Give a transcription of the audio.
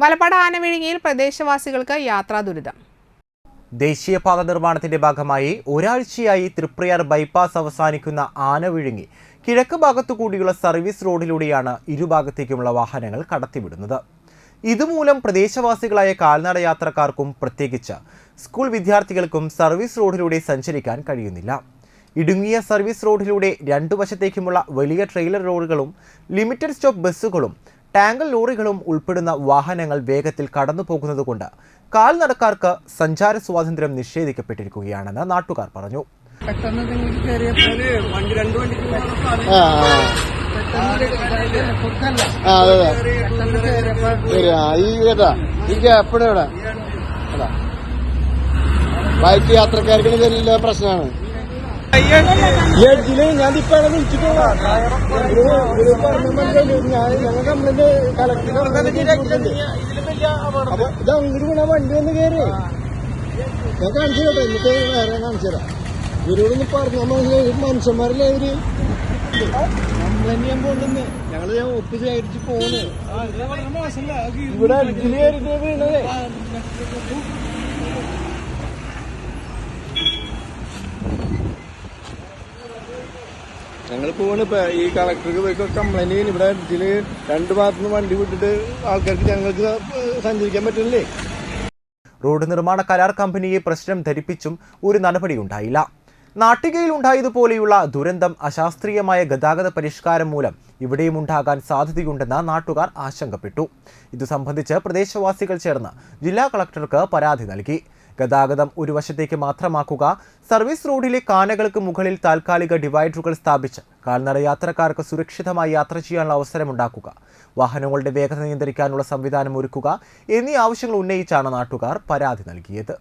വലപ്പാട് ആനവിഴുങ്ങിയിൽ പ്രദേശവാസികൾക്ക് യാത്രാ ദുരിതം. ദേശീയപാത നിർമ്മാണത്തിന്റെ ഭാഗമായി ഒരാഴ്ചയായി തൃപ്രയാർ ബൈപ്പാസ് അവസാനിക്കുന്ന ആനവിഴുങ്ങി. കിഴക്ക് ഭാഗത്തുകൂടിയുള്ള സർവീസ് റോഡിലൂടെയാണ് ഇരുഭാഗത്തേക്കുമുള്ള വാഹനങ്ങൾ കടത്തിവിടുന്നത്. ഇതുമൂലം പ്രദേശവാസികളായ കാൽനട യാത്രക്കാർക്കും പ്രത്യേകിച്ച് സ്കൂൾ വിദ്യാർത്ഥികൾക്കും സർവീസ് റോഡിലൂടെ സഞ്ചരിക്കാൻ കഴിയുന്നില്ല. ഇടുങ്ങിയ സർവീസ് റോഡിലൂടെ രണ്ടു വശത്തേക്കുമുള്ള വലിയ ട്രെയിലർ റോഡുകളും ലിമിറ്റഡ് സ്റ്റോപ്പ് ബസ്സുകളും ടാങ്കർ ലോറികളും ഉൾപ്പെടുന്ന വാഹനങ്ങൾ വേഗത്തിൽ കടന്നു പോകുന്നതുകൊണ്ട് കാൽനടക്കാർക്ക് സഞ്ചാര സ്വാതന്ത്ര്യം നിഷേധിക്കപ്പെട്ടിരിക്കുകയാണെന്ന് നാട്ടുകാർ പറഞ്ഞു. ബൈക്ക് യാത്രക്കാർക്ക് വലിയ പ്രശ്നമാണ്. എഡ്ജിൽ ഞാൻ ഇപ്പൊ വിളിച്ചിട്ട് ഞങ്ങൾ കംപ്ലൈന്റ് കളക്ടർ അപ്പൊ ഇത് അങ്ങോട്ട് വീണ വണ്ടി വന്ന് കയറി ഞാൻ കാണിച്ചു കേട്ടോ എന്നിട്ട് വേറെ കാണിച്ചു തരാം. ഇവരോടൊന്ന് പറഞ്ഞാൽ മനസ്സിലായി മനുഷ്യന്മാരല്ലേ ഇവർ? കംപ്ലൈന്റ് ചെയ്യാൻ പോണ്ടെന്ന് ഞങ്ങൾ ഞാൻ ഒപ്പിച്ച് അയച്ചു പോണ് ഇവിടെ വീണതേ. ഞങ്ങൾ പോണ് ഇപ്പൊ ഈ കളക്ടർക്ക് പോയി കംപ്ലൈന്റ് ചെയ്യുന്നു ഇവിടെ അടിച്ചിൽ രണ്ട് ഭാഗത്തുനിന്ന് വണ്ടി വിട്ടിട്ട് ആൾക്കാർക്ക് ഞങ്ങൾക്ക് സഞ്ചരിക്കാൻ പറ്റില്ലേ റോഡ് നിർമ്മാണ കരാർ കമ്പനിയെ പ്രശ്നം ധരിപ്പിച്ചും ഒരു നടപടിയുണ്ടായില്ല നാട്ടികയിൽ ഉണ്ടായതുപോലെയുള്ള ദുരന്തം അശാസ്ത്രീയമായ ഗതാഗത പരിഷ്കാരം മൂലം ഇവിടെയും ഉണ്ടാകാൻ സാധ്യതയുണ്ടെന്ന് നാട്ടുകാർ ആശങ്കപ്പെട്ടു. ഇതു സംബന്ധിച്ച് പ്രദേശവാസികൾ ചേർന്ന് ജില്ലാ കളക്ടർക്ക് പരാതി നൽകി. ഗതാഗതം ഒരു വശത്തേക്ക് മാത്രമാക്കുക സർവീസ് റോഡിലെ കാനകൾക്ക് മുകളിൽ താൽക്കാലിക ഡിവൈഡറുകൾ സ്ഥാപിച്ച് കാൽനട യാത്രക്കാർക്ക് സുരക്ഷിതമായി യാത്ര ചെയ്യാനുള്ള അവസരമുണ്ടാക്കുക. വാഹനങ്ങളുടെ വേഗത നിയന്ത്രിക്കാനുള്ള സംവിധാനം ഒരുക്കുക എന്നീ ആവശ്യങ്ങൾ ഉന്നയിച്ചാണ് നാട്ടുകാർ പരാതി നൽകിയത്.